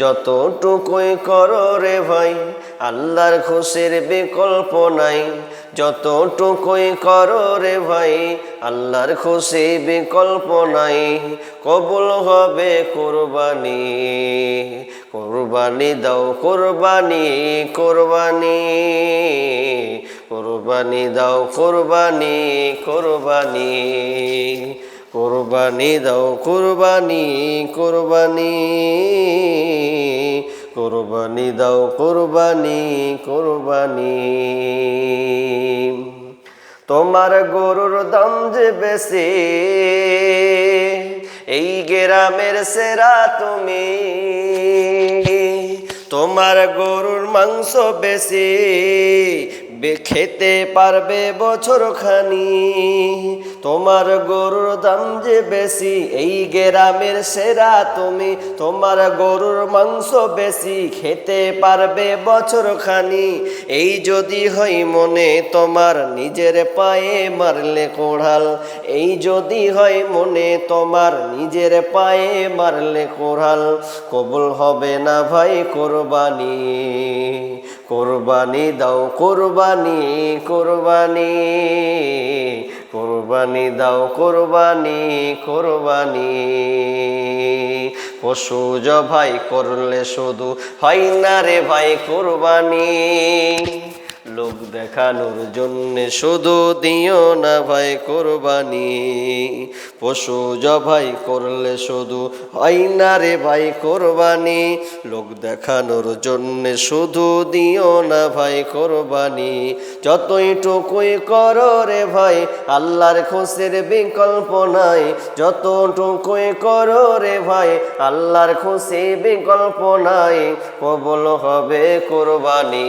যতটুকুই করো রে ভাই, আল্লাহর খুশির বিকল্প নাই। যতটুকুই করো রে ভাই, আল্লাহর খুশি বিকল্প নাই। কবুল হবে কোরবানি কোরবানি দাও কোরবানি কোরবানি কোরবানি দাও কোরবানি কোরবানি কোরবানি দাও কোরবানি কোরবানি। কোরবানি দাও কোরবানি কোরবানি। তোমার গরুর দাম যে বেশি, এই গ্রামের সেরা তুমি। তোমার গরুর মাংস বেশি খেতে পারবে বছর খানি তোমার গরুর দাম যে বেশি, এই গ্রামের সেরা তুমি। তোমার গরুর মাংস বেশি, খেতে পারবে বছর খানি এই যদি হয় মনে তোমার নিজের পায়ে মারলে কোড়াল। এই যদি হয় মনে তোমার নিজের পায়ে মারলে কোড়াল। কবুল হবে না ভাই কোরবানি। কোরবানি দাও কোরবানি কোরবানি। কোরবানি দাও কোরবানি কোরবানি। পশু ভাই করলে শুধু হয় না রে ভাই কোরবানি। দেখানোর জন্য শুধু দিও না ভাই কোরবানি। পশু জবাই করলে শুধু হয় না রে ভাই কোরবানি। লোক দেখানোর জন্য শুধু দিও না ভাই কোরবানি। যতই টুকুই করো রে ভাই, আল্লাহর খুশির বিকল্প নাই। যতটুকুই করো রে ভাই, আল্লাহর খুশি বিকল্প নাই। কবল হবে কোরবানি।